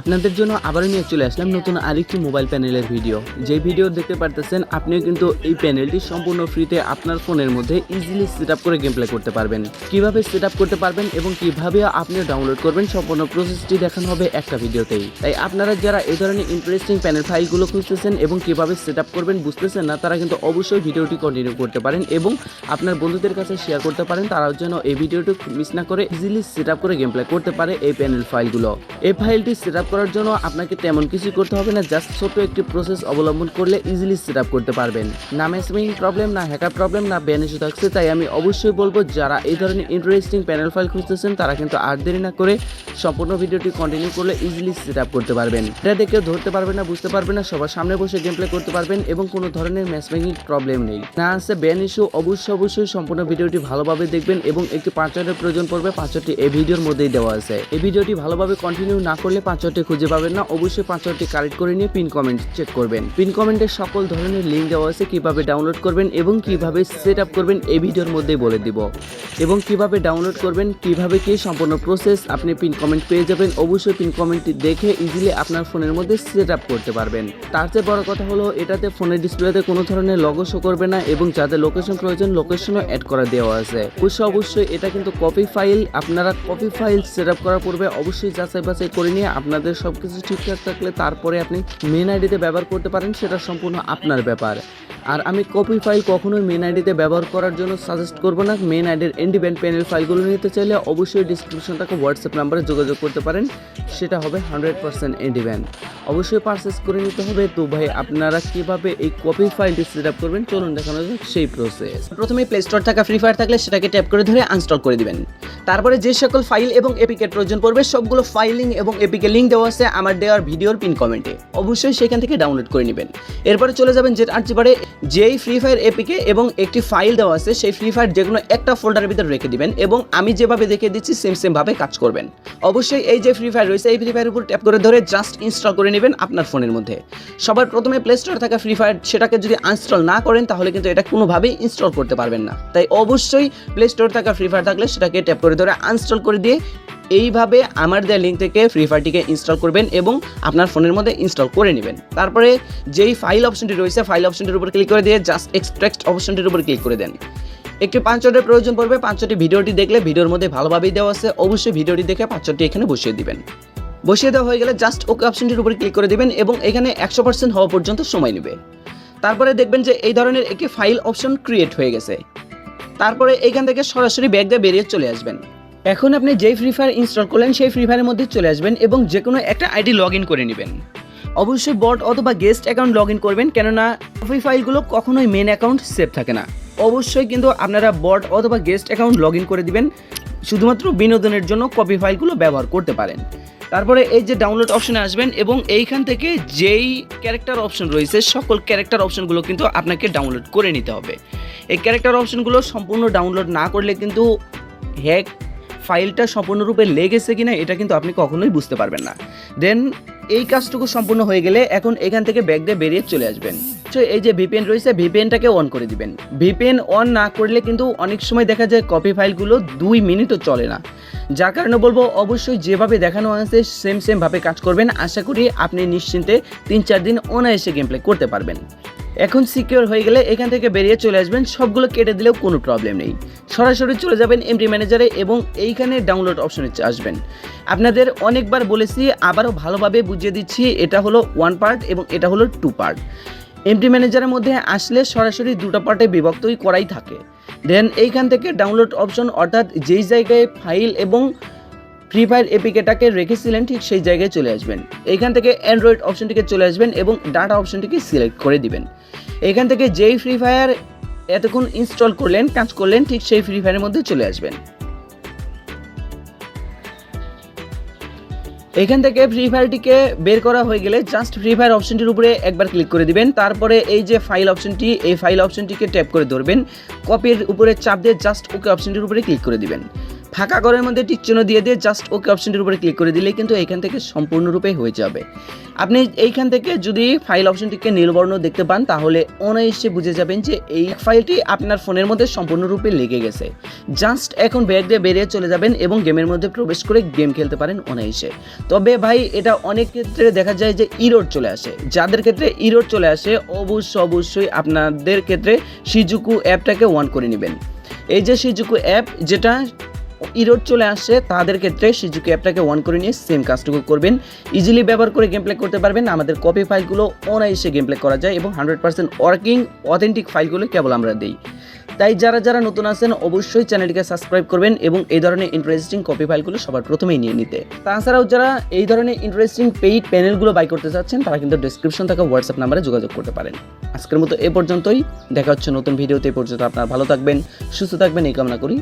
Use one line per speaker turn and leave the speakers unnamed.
আপনাদের জন্য আবারও নিয়ে চলে আসলাম নতুন আরেকটি মোবাইল প্যানেলের ভিডিও। যে ভিডিও দেখতে পারতেছেন, আপনিও কিন্তু এই প্যানেলটি সম্পূর্ণ ফ্রিতে আপনার ফোনের মধ্যে ইজিলি সেট করে গেম প্লে করতে পারবেন। কীভাবে সেট করতে পারবেন এবং কীভাবে আপনি ডাউনলোড করবেন, সম্পূর্ণ প্রসেসটি দেখানো হবে একটা ভিডিওতেই। তাই আপনারা যারা এই ধরনের ইন্টারেস্টিং প্যানেল ফাইলগুলো খুঁজতেছেন এবং কীভাবে সেট করবেন বুঝতেছেন না, তারা কিন্তু অবশ্যই ভিডিওটি কন্টিনিউ করতে পারেন এবং আপনার বন্ধুদের কাছে শেয়ার করতে পারেন, তারাও যেন এই ভিডিওটি মিস না করে ইজিলি সেট করে গেম প্লে করতে পারে এই প্যানেল ফাইলগুলো এই ফাইলটি সেট আপ করার জন্য আপনাকে তেমন কিছু করতে হবে না জাস্ট ছোট একটি প্রসেস অবলম্বন করলে ইজিলি সেট আপ করতে পারবেন। না ম্যাসমিং প্রবলেম না হ্যাকার প্রবলেম না ব্যান ইস্যু থাকছে, তাই আমি অবশ্যই বলব, যারা এই ধরনের ইন্টারেস্টিং প্যানেল ফাইল খুঁজতেছেন, তারা কিন্তু আর দেরি না করে সম্পূর্ণ ভিডিওটি কন্টিনিউ করলে ইজিলি সেট আপ করতে পারবেন। এটা দেখে ধরতে পারবেন না, বুঝতে পারবেন না, সবার সামনে বসে গেম প্লে করতে পারবেন এবং কোনো ধরনের ম্যাচমেকিং প্রবলেম নেই। না আছে ব্যান ইস্যু অবশ্যই অবশ্যই সম্পূর্ণ ভিডিওটি ভালোভাবে দেখবেন এবং একটি পাঁচওয়ার্ডের প্রয়োজন পড়বে পাঁচওয়ার্ডটি এই ভিডিওর মধ্যেই দেওয়া আছে। এই ভিডিওটি ভালোভাবে কন্টিনিউ না করলে পাঁচওয়ার্ডটি খুঁজে পাবেন না। অবশ্যই পাঁচওয়ার্ডটি কারেক্ট করে নিয়ে পিন কমেন্ট চেক করবেন। পিন কমেন্টে সকল ধরনের লিঙ্ক দেওয়া আছে, কীভাবে ডাউনলোড করবেন এবং কীভাবে সেট আপ করবেন এই ভিডিওর মধ্যেই বলে দিব। এবং কীভাবে ডাউনলোড করবেন, কীভাবে কি সম্পূর্ণ প্রসেস আপনি পিন কমেন্ট পেয়ে যাবেন, অবশ্যই পিন কমেন্টটি দেখে ইজিলি আপনার ফোনের মধ্যে সেট আপ করতে পারবেন। তার চেয়ে বড় কথা হলো, এটাতে ফোনের ডিসপ্লেতে কোনো ধরনের লগো শো করবে না এবং যাদের লোকেশন প্রয়োজন লোকেশনও অ্যাড করা দেওয়া আছে। অবশ্যই অবশ্যই এটা কিন্তু কপি ফাইল আপনারা কপি ফাইল সেট আপ করার পূর্বে অবশ্যই যাচাই বাছাই করে নিয়ে আপনাদের সব কিছু ঠিকঠাক থাকলে তারপরে আপনি মেন আইডিতে ব্যবহার করতে পারেন, সেটা সম্পূর্ণ আপনার ব্যাপার। আর আমি কপি ফাইল কখনোই মেন আইডিতে ব্যবহার করার জন্য সাজেস্ট করব না। মেন আইডির ইন্ডিপেন্ড প্যানেল ফাইলগুলো নিতে চাইলে অবশ্যই ডিসক্রিপশন হোয়াটসঅ্যাপ নাম্বারে যোগাযোগ করতে পারেন। সেটা হবে হান্ড্রেড পার্সেন্ট ইন্ডিপেন্ড অবশ্যই পারচেস করে নিতে হবে। তো ভাই, আপনারা কীভাবে এই কপি ফাইলটি সেট আপ করবেন? চলুন দেখানো যাক সেই প্রসেস
প্রথমে প্লে স্টোর থাকা ফ্রি ফায়ার থাকলে সেটাকে ট্যাপ করে ধরে আনস্টল করে দিবেন। তারপরে যে সকল ফাইল এবং এপিকের প্রয়োজন পড়বে, সবগুলো ফাইলিং এবং এপিকে লিঙ্ক দেওয়া আছে আমার দেওয়ার ভিডিওর পিন কমেন্টে অবশ্যই সেখান থেকে ডাউনলোড করে নেবেন। এরপরে চলে যাবেন জেট আর্ট বারে যেই ফ্রি ফায়ার এপিকে এবং একটি ফাইল দেওয়া আছে, সেই ফ্রি ফায়ার যে কোনো একটা ফোল্ডারের ভিতরে রেখে দিবেন এবং আমি যেভাবে দেখে দিচ্ছি সেম সেম ভাবে কাজ করবেন। অবশ্যই এই যে ফ্রি ফায়ার রয়েছে, এই ফ্রি ফায়ার উপর ট্যাপ করে ধরে জাস্ট ইনস্টল করে নেবেন আপনার ফোনের মধ্যে। সবার প্রথমে প্লে স্টোর থাকা ফ্রি ফায়ার সেটাকে যদি আনস্টল না করেন, তাহলে কিন্তু এটা কোনোভাবেই ইনস্টল করতে পারবেন না। তাই অবশ্যই প্লে স্টোর থাকা ফ্রি ফায়ার থাকলে সেটাকে ট্যাপ করে ধরে আনস্টল করে দিয়ে এইভাবে আমার দেওয়া লিঙ্ক থেকে ফ্রি ফায়ারটিকে ইনস্টল করবেন এবং আপনার ফোনের মধ্যে ইনস্টল করে নেবেন। তারপরে যেই ফাইল অপশনটি রয়েছে ফাইল অপশনটির উপর ক্লিক করে দিয়ে জাস্ট এক্সট্রাক্ট অপশনটির উপর ক্লিক করে দেন। একটি পাঁচশোটির প্রয়োজন পড়বে পাঁচশোটি ভিডিওটি দেখলে ভিডিওর মধ্যে ভালোভাবেই দেওয়া আছে, অবশ্যই ভিডিওটি দেখে পাঁচশোটি এখানে বসিয়ে দিবেন। বসিয়ে দেওয়া হয়ে গেলে জাস্ট ওকে অপশনটির উপর ক্লিক করে দিবেন এবং এখানে একশো পার্সেন্ট হওয়া পর্যন্ত সময় নেবে। তারপরে দেখবেন যে এই ধরনের একটি ফাইল অপশন ক্রিয়েট হয়ে গেছে। তারপরে এইখান থেকে সরাসরি ব্যাগ দিয়ে বেরিয়ে চলে আসবেন। এখন আপনি যেই ফ্রি ফায়ার ইনস্টল করলেন, সেই ফ্রি ফায়ারের মধ্যে চলে আসবেন এবং যে কোনো একটা আইডি লগ ইন করে নেবেন। অবশ্যই বট অথবা গেস্ট অ্যাকাউন্ট লগ ইন করবেন, কেননা ফ্রি ফাইলগুলো কখনোই মেন অ্যাকাউন্ট সেভ থাকে না। অবশ্যই কিন্তু আপনারা বট অথবা গেস্ট অ্যাকাউন্ট লগ ইন করে দিবেন, শুধুমাত্র বিনোদনের জন্য কপি ফাইলগুলো ব্যবহার করতে পারেন। তারপরে এই যে ডাউনলোড অপশনে আসবেন এবং এইখান থেকে যেই ক্যারেক্টার অপশন রয়েছে, সকল ক্যারেক্টার অপশনগুলো কিন্তু আপনাকে ডাউনলোড করে নিতে হবে। এই ক্যারেক্টার অপশনগুলো সম্পূর্ণ ডাউনলোড না করলে কিন্তু হ্যাক ফাইলটা সম্পূর্ণরূপে লেগেছে কিনা এটা কিন্তু আপনি কখনোই বুঝতে পারবেন না। দেন এই কাজটুকু সম্পূর্ণ হয়ে গেলে এখন এখান থেকে ব্যাগ দিয়ে বেরিয়ে চলে আসবেন। এই যে ভিপিএন রয়েছে, ভিপিএনটাকে অন করে দিবেন। ভিপিএন অন না করলে কিন্তু অনেক সময় দেখা যায় কপি ফাইলগুলো দুই মিনিটও চলে না। যার কারণে বলব, অবশ্যই যেভাবে দেখানো আছে সেম সেমভাবে কাজ করবেন। আশা করি আপনি নিশ্চিন্তে তিন চার দিন অনায়াসে গেম প্লে করতে পারবেন। এখন সিকিউর হয়ে গেলে এখান থেকে বেরিয়ে চলে আসবেন, সবগুলো কেটে দিলেও কোনো প্রবলেম নেই। সরাসরি চলে যাবেন এমডি ম্যানেজারে এবং এইখানে ডাউনলোড অপশনে আসবেন। আপনাদের অনেকবার বলেছি, আবারও ভালোভাবে বুঝিয়ে দিচ্ছি, এটা হলো ওয়ান পার্ট এবং এটা হলো টু পার্ট এমডি ম্যানেজারের মধ্যে আসলে সরাসরি দুটো পার্টে বিভক্তই করাই থাকে। দেন এইখান থেকে ডাউনলোড অপশন অর্থাৎ যেই জায়গায় ফাইল এবং ফ্রি ফায়ার এপিকেটাকে রেখেছিলেন ঠিক সেই জায়গায় চলে আসবেন। এইখান থেকে অ্যান্ড্রয়েড অপশনটিকে চলে আসবেন এবং ডাটা অপশনটিকে সিলেক্ট করে দিবেন। এখান থেকে যেই ফ্রি ফায়ার এতক্ষণ ইনস্টল করলেন, কাজ করলেন, ঠিক সেই ফ্রি ফায়ারের মধ্যে চলে আসবেন। এখান থেকে ফ্রি ফায়ারটিকে বের করা হয়ে গেলে জাস্ট ফ্রি ফায়ার অপশনটির উপরে একবার ক্লিক করে দিবেন। তারপরে এই যে ফাইল অপশনটি এই ফাইল অপশনটিকে ট্যাপ করে ধরবেন। কপির উপরে চাপ দিয়ে জাস্ট ওকে অপশনটির উপরে ক্লিক করে দিবেন। ফাঁকা ঘরের মধ্যে টিক চিহ্ন দিয়ে দিয়ে জাস্ট ওকে অপশনটির উপরে ক্লিক করে দিলেই কিন্তু এখান থেকে সম্পূর্ণরূপে হয়ে যাবে। আপনি এইখান থেকে যদি ফাইল অপশনটিকে নীলবর্ণ দেখতে পান, তাহলে অনায়াসে বুঝে যাবেন যে এই ফাইলটি আপনার ফোনের মধ্যে সম্পূর্ণরূপে লেগে গেছে। জাস্ট এখন ব্যাগ দিয়ে বেরিয়ে চলে যাবেন এবং গেমের মধ্যে প্রবেশ করে গেম খেলতে পারেন অনায়াসে। তবে ভাই, এটা অনেক ক্ষেত্রে দেখা যায় যে ইরোড চলে আসে। যাদের ক্ষেত্রে ইরোড চলে আসে, অবশ্য অবশ্যই আপনাদের ক্ষেত্রে সিজুকু অ্যাপটাকে অন করে নেবেন। এই যে সিজুকু অ্যাপ যেটা ইরোড চলে আসে, তাদের ক্ষেত্রে সিজুকু অ্যাপটাকে অন করে নিয়ে সেম কাজটুকু করবেন। ইজিলি ব্যবহার করে গেম প্লে করতে পারবেন, আমাদের কপি ফাইলগুলো অনায়াসে গেম প্লে করা যায় এবং হান্ড্রেড পার্সেন্ট ওয়ার্কিং অথেন্টিক ফাইলগুলো কেবল আমরা দিই। তাই যারা যারা নতুন আছেন, অবশ্যই চ্যানেলটিকে সাবস্ক্রাইব করবেন এবং এই ধরনের ইন্টারেস্টিং কপি ফাইলগুলো সবার প্রথমেই নিয়ে নিতে। তাছাড়াও যারা এই ধরনের ইন্টারেস্টিং পেইড প্যানেলগুলো বাই করতে চাচ্ছেন, তারা কিন্তু ডিসক্রিপশন থাকা হোয়াটসঅ্যাপ নাম্বারে যোগাযোগ করতে পারেন। আজকের মতো এ পর্যন্তই, দেখা হচ্ছে নতুন ভিডিওতে পর্যন্ত আপনারা ভালো থাকবেন, সুস্থ থাকবেন, এই কামনা করি।